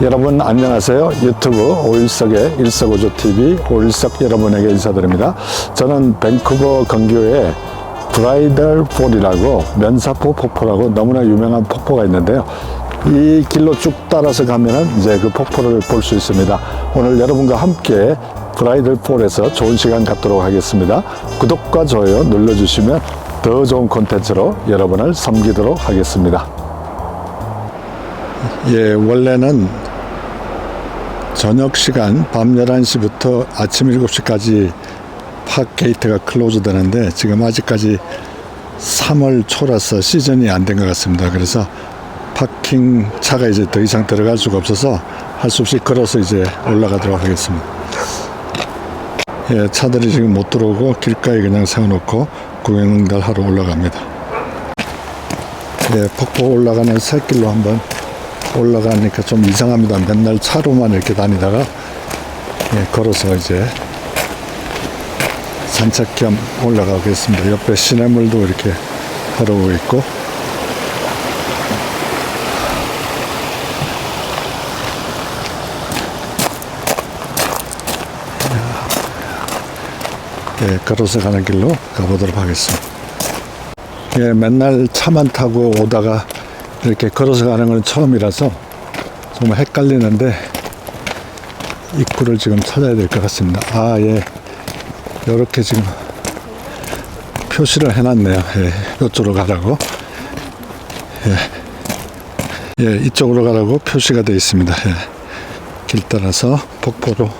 여러분 안녕하세요. 유튜브 오일석의 일석오조 TV 오일석 여러분에게 인사드립니다. 저는 밴쿠버 근교에 브라이덜 폴이라고 면사포 폭포라고 너무나 유명한 폭포가 있는데요. 이 길로 쭉 따라서 가면은 이제 그 폭포를 볼 수 있습니다. 오늘 여러분과 함께 브라이덜 폴에서 좋은 시간 갖도록 하겠습니다. 구독과 좋아요 눌러주시면 더 좋은 콘텐츠로 여러분을 섬기도록 하겠습니다. 예, 원래는 저녁 시간 밤 11시부터 아침 7시까지 팍 게이트가 클로즈 되는데 지금 아직까지 3월 초라서 시즌이 안 된 것 같습니다. 그래서 파킹 차가 이제 더 이상 들어갈 수가 없어서 할 수 없이 걸어서 이제 올라가도록 하겠습니다. 예, 차들이 지금 못 들어오고 길가에 그냥 세워놓고 구경들 하러 올라갑니다. 예, 폭포 올라가는 새길로 한번 올라가니까 좀 이상합니다. 맨날 차로만 이렇게 다니다가 예, 걸어서 이제 산책 겸 올라가겠습니다. 옆에 시냇물도 이렇게 흐르고 있고 예, 걸어서 가는 길로 가보도록 하겠습니다. 예, 맨날 차만 타고 오다가 이렇게 걸어서 가는 건 처음이라서 정말 헷갈리는데 입구를 지금 찾아야 될 것 같습니다. 아, 예. 이렇게 지금 표시를 해놨네요. 예, 이쪽으로 가라고. 예. 예, 이쪽으로 가라고 표시가 되어 있습니다. 예. 길 따라서 폭포로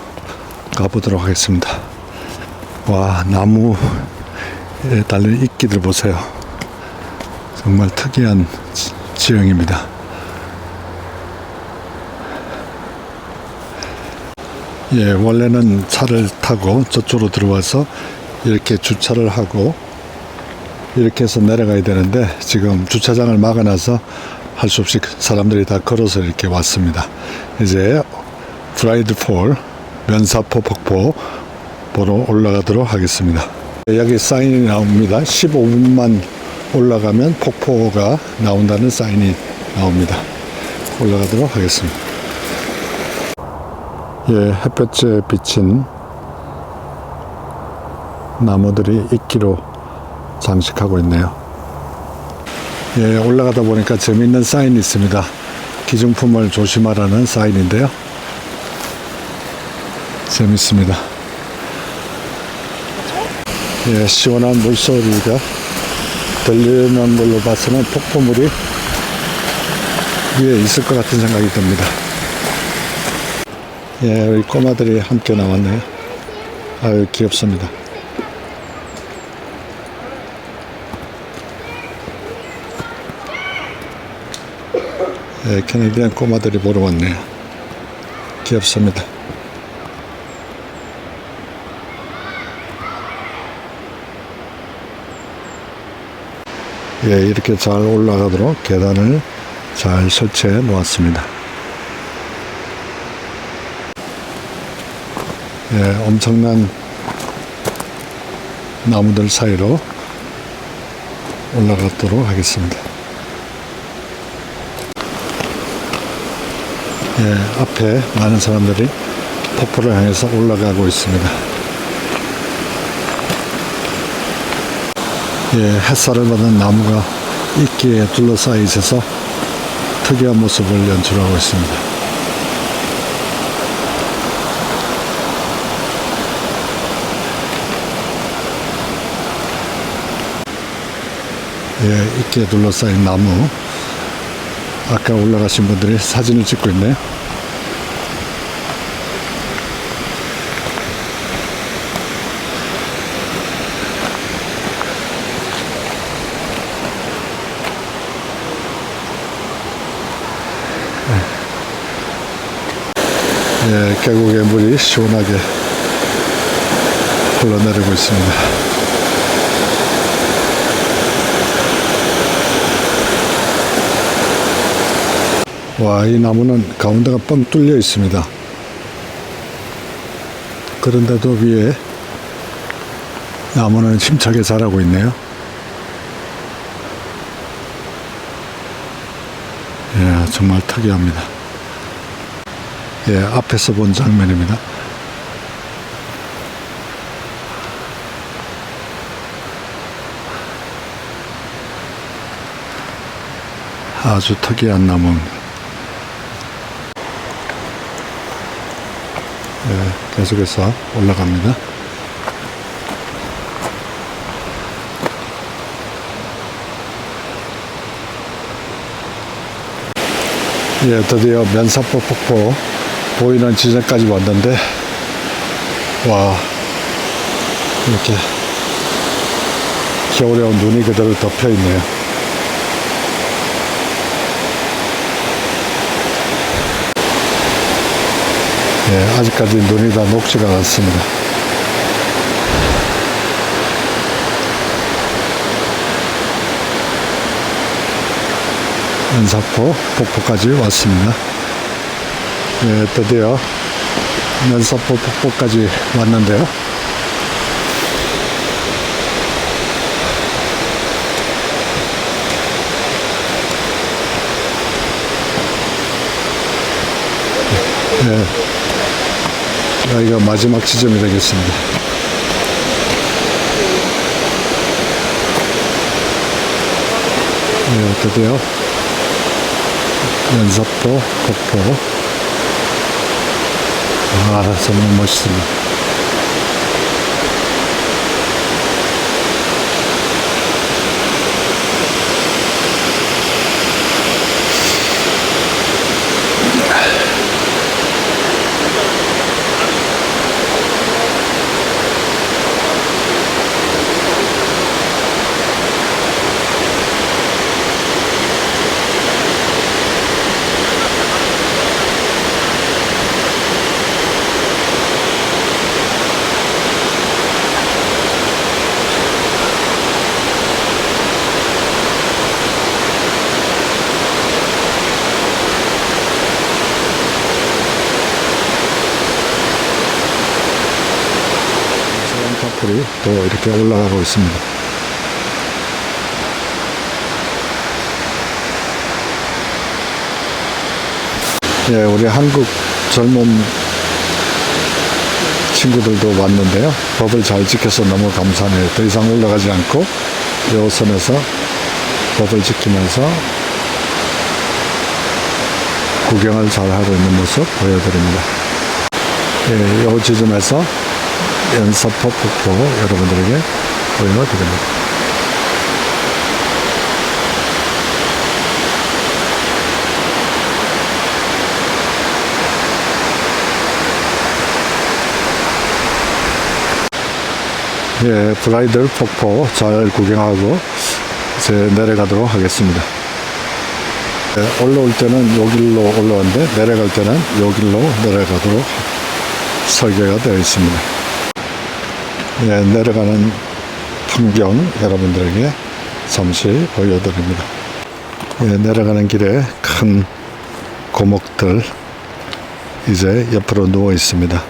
가보도록 하겠습니다. 와, 나무에 달린 이끼들 보세요. 정말 특이한 지- 지형입니다. 예, 원래는 차를 타고 저쪽으로 들어와서 이렇게 주차를 하고 이렇게 해서 내려가야 되는데 지금 주차장을 막아놔서 할 수 없이 사람들이 다 걸어서 이렇게 왔습니다. 이제 브라이드 폴 면사포 폭포 보러 올라가도록 하겠습니다. 여기 사인이 나옵니다. 15분만 올라가면 폭포가 나온다는 사인이 나옵니다. 올라가도록 하겠습니다. 예, 햇볕에 비친 나무들이 이끼로 장식하고 있네요. 예, 올라가다 보니까 재미있는 사인이 있습니다. 기중품을 조심하라는 사인인데요. 재밌습니다. 예, 시원한 물소리가 들리는 걸로 봐서는 폭포물이 위에 있을 것 같은 생각이 듭니다. 예, 우리 꼬마들이 함께 나왔네요. 아유, 귀엽습니다. 예, 캐네디안 꼬마들이 보러 왔네요. 귀엽습니다. 예, 이렇게 잘 올라가도록 계단을 잘 설치해 놓았습니다. 예, 엄청난 나무들 사이로 올라가도록 하겠습니다. 예, 앞에 많은 사람들이 폭포를 향해서 올라가고 있습니다. 예, 햇살을 받은 나무가 이끼에 둘러싸여 있어서 특이한 모습을 연출하고 있습니다. 예, 이끼에 둘러싸인 나무. 아까 올라가신 분들이 사진을 찍고 있네요. 예, 계곡의 물이 시원하게 흘러내리고 있습니다. 와, 이 나무는 가운데가 뻥 뚫려 있습니다. 그런데도 위에 나무는 힘차게 자라고 있네요. 예, 정말 특이합니다. 예, 앞에서 본 장면입니다. 아주 특이한 나무입니다. 예, 계속해서 올라갑니다. 예, 드디어 면사포 폭포 보이는 지점까지 왔는데, 와, 이렇게 겨울에 온 눈이 그대로 덮여 있네요. 예, 아직까지 눈이 다 녹지가 않습니다. 면사포 폭포까지 왔습니다. 예, 드디어 면사포 폭포까지 왔는데요. 예, 여기가 마지막 지점이 되겠습니다. 예, 드디어 연사포 폭포 아 정말 멋 이렇게 올라가고 있습니다 예, 우리 한국 젊은 친구들도 왔는데요. 법을 잘 지켜서 너무 감사하네요. 더 이상 올라가지 않고 요 선에서 법을 지키면서 구경을 잘 하고 있는 모습 보여드립니다. 예, 요 지점에서 연사포 폭포 여러분들에게 보여드립니다. 예, 브라이덜 폭포 잘 구경하고 이제 내려가도록 하겠습니다. 예, 올라올 때는 요 길로 올라오는데 내려갈 때는 요 길로 내려가도록 설계가 되어 있습니다. 예, 내려가는 풍경 여러분들에게 잠시 보여드립니다. 예, 내려가는 길에 큰 고목들 이제 옆으로 누워 있습니다.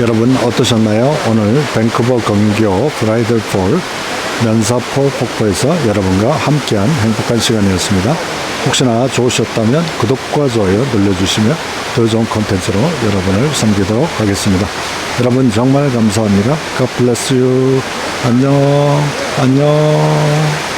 여러분 어떠셨나요? 오늘 밴쿠버 건교 브라이덜 폴 면사포 폭포에서 여러분과 함께한 행복한 시간이었습니다. 혹시나 좋으셨다면 구독과 좋아요 눌러주시면 더 좋은 콘텐츠로 여러분을 섬기도록 하겠습니다. 여러분 정말 감사합니다. God bless you. 안녕. 안녕.